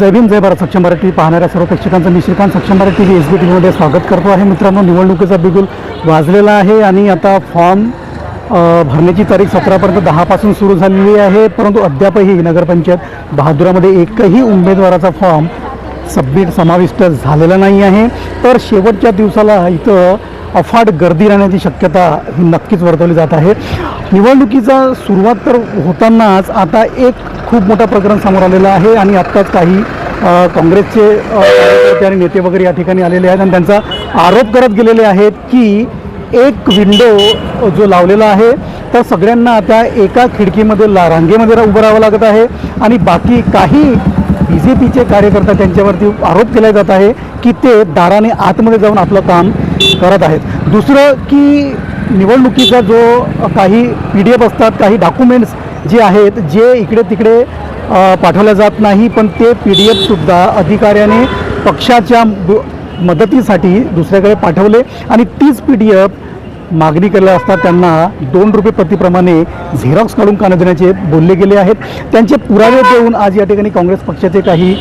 जय भीम जय भारत. सक्षम मराठी पाहणाऱ्या सर्व प्रेक्षकांचं मी Shrikant Saksham Marathi T V S B टीमध्ये स्वागत करतो आहे. मित्रांनो निवडणुकीचा बिगुल वाजलेला आहे आणि आता फॉर्म भरण्याची तारीख सतरापर्यंत दहापासून सुरू झालेली आहे. परंतु अद्यापही नगरपंचायत बहादुरामध्ये एकही उमेदवाराचा फॉर्म सबमिट समाविष्ट झालेला नाही आहे. तर शेवटच्या दिवसाला इथं अफाट गर्दी राहण्याची शक्यता ही नक्कीच वर्तवली जात आहे. निवडणुकीचा सुरुवात तर होतानाच आता एक खूप मोठं प्रकरण समोर आलेलं आहे आणि आत्ताच काही काँग्रेसचे कार्यकर्ते आणि नेते वगैरे या ठिकाणी आलेले आहेत आणि त्यांचा आरोप करत गेलेले आहेत की एक विंडो जो लावलेला आहे तर सगळ्यांना त्या एका खिडकीमध्ये ला रांगेमध्ये उभं राहावं लागत आहे आणि बाकी काही बी जे पीचे कार्यकर्ते त्यांच्यावरती आरोप केला जात आहे की ते दाराने आतमध्ये जाऊन आपलं काम करत आहेत. दुसरं की निवडणुकीचा जो काही पी डी एफ असतात काही डॉक्युमेंट्स जे आहेत जे इकडे तिकडे पाठवल्या जात नाही पण ते पी डी एफसुद्धा अधिकाऱ्याने पक्षाच्या मदतीसाठी दुसऱ्याकडे पाठवले आणि तीच पी डी एफ मागणी केल्या असता त्यांना दोन रुपये प्रतिप्रमाणे झेरॉक्स काढून कान देण्याचे बोलले गेले आहेत. त्यांचे पुरावे देऊन आज या ठिकाणी काँग्रेस पक्षाचे काही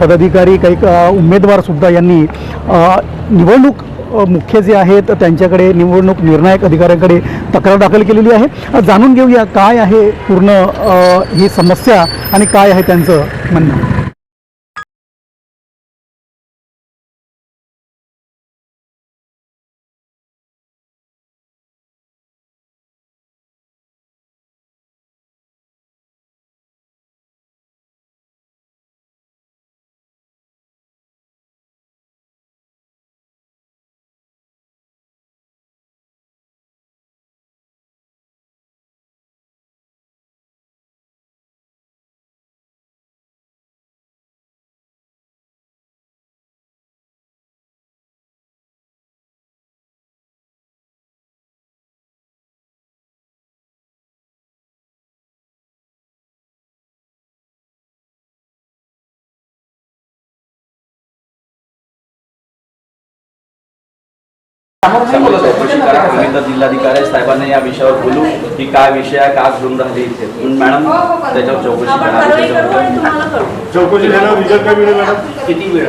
पदाधिकारी काही उमेदवारसुद्धा यांनी निवडणूक मुख्य जे आहेत त्यांच्याकडे निवडणूक निर्णायक अधिकाऱ्यांकडे तक्रार दाखल केलेली आहे. जाणून घेऊया काय आहे पूर्ण ही समस्या आणि काय आहे त्यांचं म्हणणं. जिल्हाधिकारी साहेबांना या विषयावर बोलू की काय विषय आहे का घेऊन राहिले इथे. पण मॅडम त्याच्यावर चौकशी करा. चौकशी झाल्यावर रिझल्ट काय मिळेल मॅडम? किती वेळ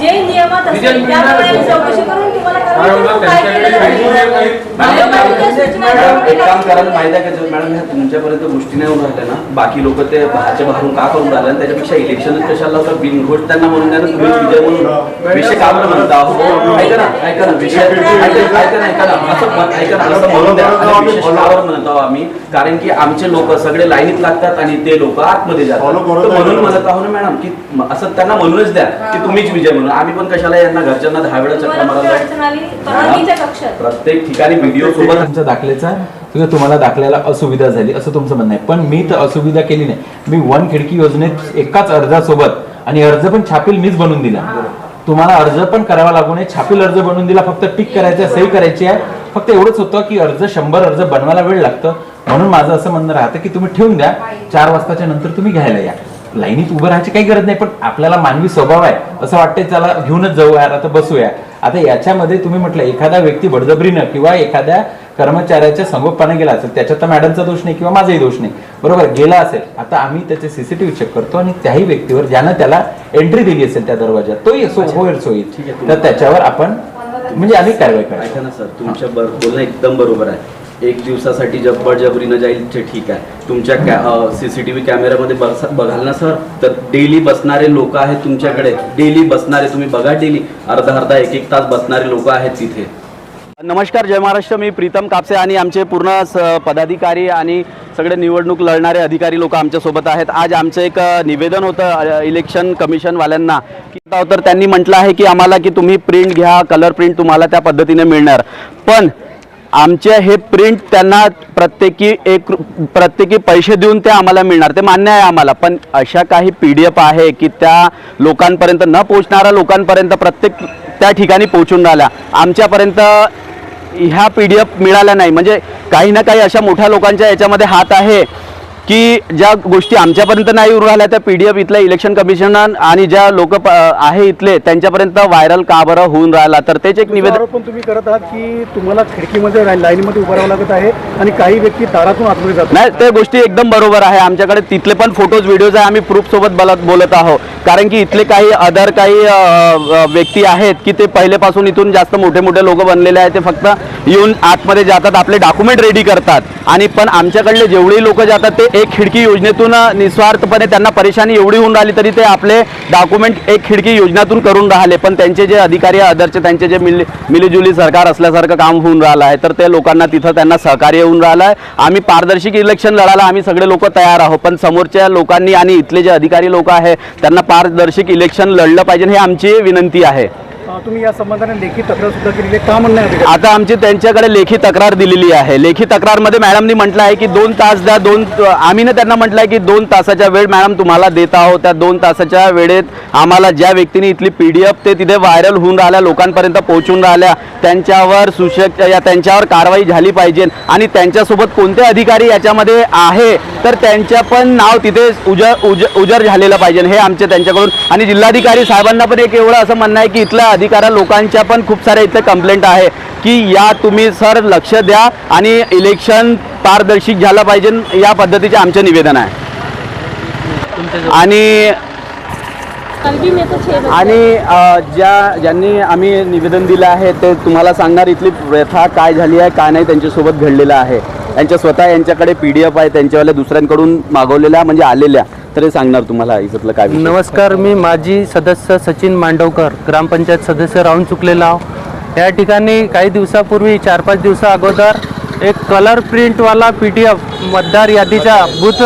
जे नियमात असेल त्याप्रमाणे आम्ही चौकशी करून तुम्हाला कारवाई करू. काय केलं जाईल. महापालिका सूचना मॅडम एक काम करा प्रमाणे माहिती आहे का मॅडम ह्या तुमच्यापर्यंत गोष्टी नाही होऊन राहिल्या ना बाकी लोक ते बाहेरच्या बाहेरून का करून राहिले आणि त्याच्यापेक्षा इलेक्शनच कशाला लावतात? बिनघोष त्यांना म्हणून द्या ना तुम्ही विजय म्हणून. विषय का बरं म्हणता? हो ऐका ना ऐका ना विषय ऐका ऐका ना ऐका ना असं ऐका ना असं म्हणून द्या. विशेष म्हणत आहोत आम्ही? कारण की आमचे लोक सगळे लाईनीत लागतात आणि ते लोक आतमध्ये जातात. म्हणून. म्हणत आहो ना मॅडम की म- असं त्यांना म्हणूनच द्या की तुम्हीच विजय म्हणून. आम्ही पण कशाला यांना घरच्यांना दहा वेळा चक्र तुम्हाला कुठे मारायला अडचण आली परवानगीच्या कक्षात. प्रत्येक ठिकाणी व्हिडिओ सोबत तुमच्या दाखल्याचा किंवा तुम्हाला दाखल्याला असुविधा झाली असं तुमचं म्हणणं आहे. पण मी तर असुविधा केली नाही. मी वन खिडकी योजनेत एकाच अर्जासोबत आणि अर्ज पण छापील मीच बनवून दिला. तुम्हाला अर्ज पण करावा लागू नये. छापील अर्ज बनवून दिला. फक्त टिक करायचं आहे, सही करायची आहे. फक्त एवढंच होतं की अर्ज शंभर अर्ज बनवायला वेळ लागतं. म्हणून माझं असं म्हणणं राहतं की तुम्ही ठेवून द्या. चार वाजताच्या नंतर तुम्ही घ्यायला या. लाईनीत उभं राहायची काही गरज नाही पण आपल्याला मानवी स्वभाव आहे. असं वाटतंय चला घेऊनच जाऊ यार आता बसूया. आता याच्यामध्ये तुम्ही म्हटलं एखादा व्यक्ती बळजबरीनं किंवा एखाद्या कर्मचाऱ्याच्या संगोपनाने गेला असेल त्याच्यात तर मॅडमचा दोष नाही किंवा माझाही दोष नाही. बरोबर गेला असेल. आता आम्ही त्याचे सीसीटीव्ही चेक करतो आणि त्याही व्यक्तीवर ज्यानं त्याला एंट्री दिली असेल त्या दरवाजात तोही होईल आहे, तर त्याच्यावर आपण म्हणजे आम्ही कारवाई करायची ना सर तुमच्या बोलणं एकदम बरोबर आहे. एक दिवसासाठी जबरजबरीनं जाईल ते ठीक आहे. तुमच्या सीसीटीव्ही कॅमेऱ्यामध्ये बस बघाल ना सर? तर डेली बसणारे लोक आहेत तुमच्याकडे. डेली बसणारे तुम्ही बघा डेली. अर्धा अर्धा एक एक तास बसणारे लोक आहेत तिथे. नमस्कार जय महाराष्ट्र. मी प्रीतम कापसे आणि आमचे पूर्ण स- पदाधिकारी आणि सगळे निवडणूक लढणारे अधिकारी लोक आमच्यासोबत आहेत. आज आमचं एक निवेदन होतं इलेक्शन कमिशनवाल्यांना. की तर त्यांनी म्हटलं आहे की आम्हाला की तुम्ही प्रिंट घ्या कलर प्रिंट तुम्हाला त्या पद्धतीने मिळणार. पण आमचे हे प्रिंट त्यांना प्रत्येकी एक प्रत्येकी पैसे देऊन ते आम्हाला मिळणार. ते मान्य आहे आम्हाला. पण अशा काही पी डी एफ आहे की त्या लोकांपर्यंत न पोचणाऱ्या लोकांपर्यंत प्रत्येक त्या ठिकाणी पोहोचून राहिल्या. आमच्यापर्यंत ह्या पी डी एफ मिळाल्या नाही. म्हणजे काही ना काही अशा मोठ्या लोकांच्या याच्यामध्ये हात आहे. की ज्या गोष्टी आमच्यापर्यंत नाही येऊन राहिल्या त्या पी डी एफ इथल्या इलेक्शन कमिशन आणि ज्या लोक आहे इथले त्यांच्यापर्यंत व्हायरल का बरं होऊन राहिला? तर तेच एक निवेदन पण तुम्ही करत आहात की तुम्हाला खिडकीमध्ये लाईनीमध्ये उभं राहावं लागत आहे आणि काही व्यक्ती दारातून आतमध्ये जातात. नाही ते गोष्टी एकदम बरोबर आहे. आमच्याकडे तिथले पण फोटोज व्हिडिओज आहे. आम्ही प्रूफ सोबत बोलत बोलत आहोत. कारण की इथले काही अदर काही व्यक्ती आहेत की ते पहिलेपासून इथून जास्त मोठे मोठे लोक बनलेले आहेत. ते फक्त येऊन आतमध्ये जातात आपले डॉक्युमेंट रेडी करतात. आणि पण आमच्याकडले जेवढे लोक जातात ते एक खिडकी योजनेतून निस्वार्थपणे त्यांना परेशानी एवढी होऊन राहिली तरी ते आपले डॉक्युमेंट एक खिडकी योजनेतून करून राहिले. पण त्यांचे जे अधिकारी आदरचे त्यांचे जे मिली मिलीजुली सरकार असल्यासारखं काम होऊन राहिलं आहे तर ते लोकांना तिथं त्यांना सहकार्य होऊन राहिलं आहे. आम्ही पारदर्शक इलेक्शन लढायला आम्ही सगळे लोक तयार आहोत पण समोरच्या लोकांनी आणि इथले जे अधिकारी लोक आहे त्यांना पारदर्शक इलेक्शन लढलं पाहिजे हे आमची विनंती आहे. तुम्ही या संबंधाने लेखी तक्रार सुद्धा केलेली आहे. का म्हणणं आहे आता आमची त्यांच्याकडे लेखी तक्रार दिलेली आहे. लेखी तक्रारमध्ये मॅडमनी म्हटलं आहे की दोन तास द्या दोन आम्ही ना त्यांना म्हटलं आहे की दोन तासाच्या वेळ मॅडम तुम्हाला देत आहोत. त्या दोन तासाच्या वेळेत आम्हाला ज्या व्यक्तीने इथली पी डी एफ ते तिथे व्हायरल होऊन राहिल्या लोकांपर्यंत पोहोचून राहिल्या त्यांच्यावर सुशक या त्यांच्यावर कारवाई झाली पाहिजे आणि त्यांच्यासोबत कोणते अधिकारी याच्यामध्ये आहे तर त्यांच्या पण नाव तिथे उजर उज उजर झालेलं पाहिजे हे आमचे त्यांच्याकडून. आणि जिल्हाधिकारी साहेबांना पण एक एवढं असं म्हणणं आहे की इथल्या अधिकाऱ्या लोकांच्या पण खूप साऱ्या इथल्या कंप्लेंट आहे की या तुम्ही सर लक्ष द्या आणि इलेक्शन पारदर्शक झालं पाहिजे या पद्धतीचे आमचे निवेदन आहे. आणि आणि ज्या ज्यांनी आम्ही निवेदन दिलं आहे ते तुम्हाला सांगणार इथली व्यथा काय झाली आहे काय नाही त्यांच्यासोबत घडलेलं आहे. त्यांच्या स्वतः यांच्याकडे पी डी एफ आहे त्यांच्यावाल्या दुसऱ्यांकडून मागवलेल्या म्हणजे आलेल्या. तरी सांगणार तुम्हाला याच्यातलं काय विषय. नमस्कार मी माजी सदस्य सचिन मांडवकर ग्रामपंचायत सदस्य राहून चुकलेला आहो या ठिकाणी काही दिवसापूर्वी चार पाच दिवसा अगोदर एक कलर प्रिंटवाला पी डी एफ मतदार यादीचा बूथ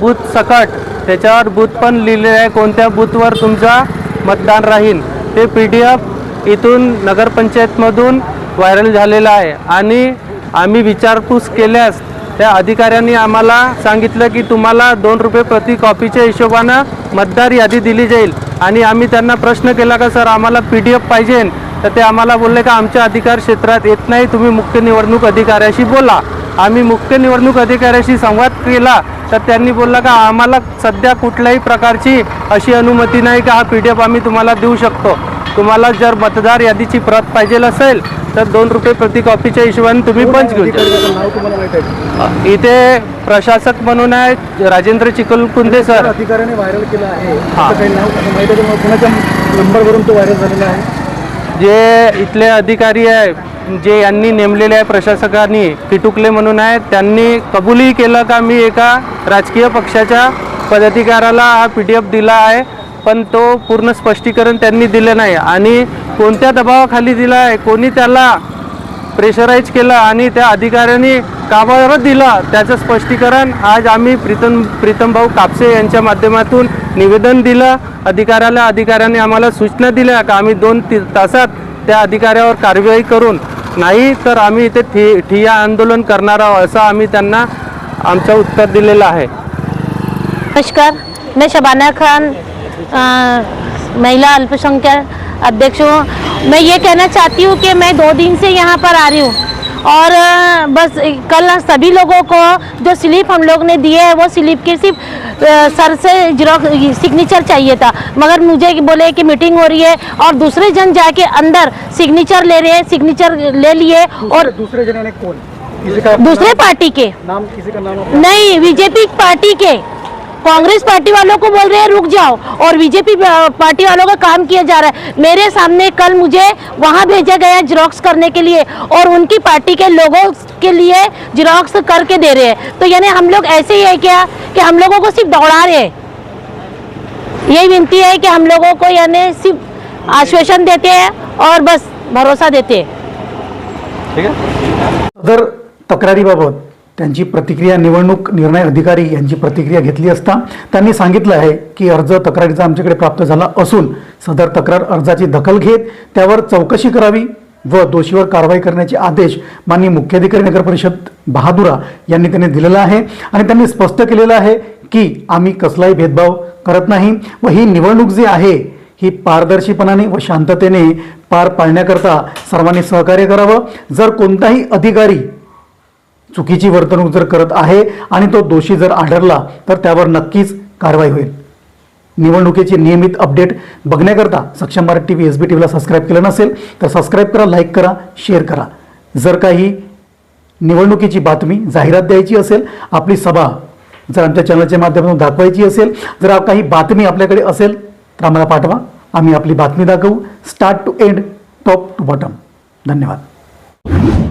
बूथ सकट त्याच्यावर बूथ पण लिहिलेलं आहे. कोणत्या बूथवर तुमचा मतदान राहील? ते पी डी एफ इथून नगरपंचायतमधून व्हायरल झालेलं आहे. आणि आम्ही विचारपूस केल्यास त्या अधिकाऱ्यांनी आम्हाला सांगितलं की तुम्हाला दोन रुपये प्रति कॉपीच्या हिशोबानं मतदार यादी दिली जाईल. आणि आम्ही त्यांना प्रश्न केला का सर आम्हाला पी डी एफ पाहिजे. तर ते आम्हाला बोलले का आमच्या अधिकार क्षेत्रात येत नाही तुम्ही मुख्य निवडणूक अधिकाऱ्याशी बोला. आम्ही मुख्य निवडणूक अधिकाऱ्याशी संवाद केला तर त्यांनी बोलला का आम्हाला सध्या कुठल्याही प्रकारची अशी अनुमती नाही का हा पी डी एफ आम्ही तुम्हाला देऊ शकतो. तुम्हाला जर मतदार यादीची प्रत पाहिजे असेल तर दोन रुपये प्रति कॉपीच्या हिशोबाने तुम्ही पंच घेऊन का? इथे प्रशासक म्हणून आहे राजेंद्र चिकलकुंदे ज्या सर. अधिकाऱ्याने व्हायरल केलं आहे. जे इथले अधिकारी आहे जे यांनी नेमलेले आहे प्रशासकांनी किटुकले म्हणून आहे त्यांनी कबूलही केलं का? मी एका राजकीय पक्षाच्या पदाधिकाऱ्याला हा पी डी एफ दिला आहे. पण तो पूर्ण स्पष्टीकरण त्यांनी दिलं नाही. आणि कोणत्या दबावाखाली दिला आहे कोणी त्याला प्रेशराईज केलं आणि त्या अधिकाऱ्यांनी का दिला दिलं त्याचं स्पष्टीकरण आज आम्ही प्रीतम प्रीतमभाऊ कापसे यांच्या माध्यमातून निवेदन दिलं. अधिकाऱ्याला अधिकाऱ्यांनी आम्हाला सूचना दिल्या का आम्ही दोन ती तासात त्या अधिकाऱ्यावर कारवाई करून नाही तर आम्ही इथे ठि ठिया आंदोलन करणार आहोत असं आम्ही त्यांना आमचं उत्तर दिलेलं आहे. नमस्कार. मैं शबाना खान महिला अल्पसंख्यक अध्यक्ष हूँ। मैं ये कहना चाहती हूँ कि मैं दो दिन से यहाँ पर आ रही हूँ। और बस कल सभी लोगों को जो स्लिप हम लोग ने दिए है वो स्लिप के सिर्फ़ सर से जीरोक्स सिग्नेचर चाहिए था। मगर मुझे बोले कि मीटिंग हो रही है और दूसरे जन जाके अंदर सिग्नेचर ले रहे हैं सिग्नेचर ले लिए और दूसरे जने कौन? दूसरे पार्टी के। नाम किसी का नाम नहीं बीजेपी पार्टी के। कांग्रेस पार्टी वालों को बोल रहे हैं, रुक जाओ। और बीजेपी पार्टी वालों का काम किया जा रहा है। मेरे सामने कल मुझे वहाँ भेजा गया जेरोक्स करने के लिए और उनकी पार्टी के लोगों के लिए जेरोक्स करके दे रहे हैं। तो यानी हम लोग ऐसे ही है क्या कि हम लोगों को सिर्फ़ दौड़ा रहे हैं? यही विनती है कि हम लोगों को यानी सिर्फ़ आश्वासन देते हैं और बस भरोसा देते हैं। जर तक्रारीबाबत त्यांची प्रतिक्रिया निवडणूक निर्णय अधिकारी यांची प्रतिक्रिया घेतली असता त्यांनी सांगितलं आहे की अर्ज तक्रारीचा आमच्याकडे प्राप्त झाला असून सदर तक्रार अर्जाची दखल घेत त्यावर चौकशी करावी व दोषीवर कारवाई करण्याचे आदेश माननीय मुख्याधिकारी नगर परिषद बहादुरा यांनी त्यांनी दिलेला आहे. आणि त्यांनी स्पष्ट केलेलं आहे की आम्ही कसलाही भेदभाव करत नाही व ही निवडणूक जी आहे ही पारदर्शीपणाने व शांततेने पार पाडण्याकरता सर्वांनी सहकार्य करावं. जर कोणताही अधिकारी चुकीची वर्तणूक जर करत आहे आणि तो दोषी जर आढळला तर त्यावर नक्कीच कारवाई होईल. निवडणुकीचे नियमित update बघण्याकरता Saksham Marathi T V S B T व्हीला subscribe केलं नसेल तर सबस्क्राईब करा लाईक करा शेअर करा. जर काही निवडणुकीची बातमी जाहिरात द्यायची असेल आपली सभा जर आमच्या चॅनलच्या माध्यमातून दाखवायची असेल जर काही बातमी आपल्याकडे असेल तर आम्हाला पाठवा. आम्ही आपली बातमी दाखवू. Start to end top to bottom धन्यवाद.